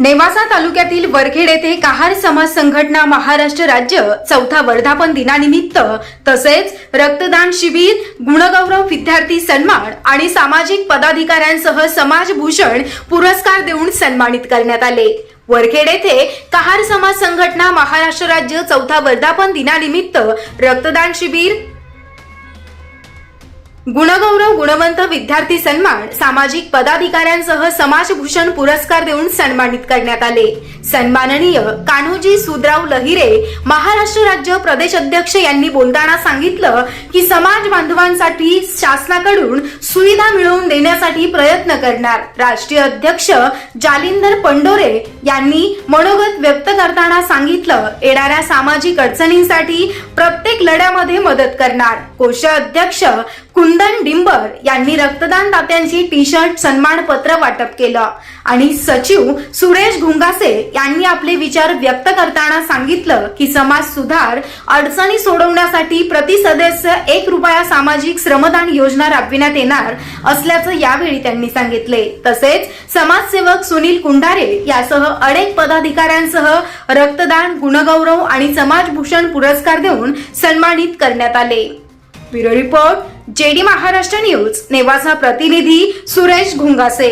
नेवासा तालुक्यातील वरखेड येथे कहार समाज संघटना महाराष्ट्र राज्य चौथा वर्धापन दिनानिमित्त तसेच रक्तदान शिबिर गुणगौरव विद्यार्थी सन्मान आणि सामाजिक पदाधिकाऱ्यांसह समाजभूषण पुरस्कार देऊन सन्मानित करण्यात आले. वरखेड येथे कहार समाज संघटना महाराष्ट्र राज्य चौथा वर्धापन दिनानिमित्त रक्तदान शिबिर गुणगौरव गुणवंत विद्यार्थी सन्मान सामाजिक पदाधिकाऱ्यांसह समाजभूषण पुरस्कार देऊन सन्मानित करण्यात आले. सन्माननीय कान्होजी सुदराव लहिरे महाराष्ट्र राज्य प्रदेश अध्यक्ष यांनी बोलताना सांगितलं की समाज बांधवांसाठी शासनाकडून सुविधा मिळवून देण्यासाठी प्रयत्न करणार. राष्ट्रीय अध्यक्ष जालिंदर पंडोरे यांनी मनोगत व्यक्त करताना सांगितलं येणाऱ्या सामाजिक अडचणींसाठी प्रत्येक लढ्यामध्ये मदत करणार. कोषाध्यक्ष कुंदन डिंबर यांनी रक्तदान दात्यांची टी शर्ट सन्मानपत्र वाटप केलं. आणि सचिव सुरेश घुंगासे यांनी आपले विचार व्यक्त करताना सांगितलं की समाज सुधार अडचणी सोडवण्यासाठी प्रति सदस्य एक रुपया सामाजिक श्रमदान योजना राबविण्यात येणार असल्याचं यावेळी त्यांनी सांगितले. तसेच समाजसेवक सुनील कुंडारे यासह अनेक पदाधिकाऱ्यांसह रक्तदान गुणगौरव आणि समाजभूषण पुरस्कार देऊन सन्मानित करण्यात आले. Bureau report JD Maharashtra news Nevasa प्रतिनिधी सुरेश घुंगासे.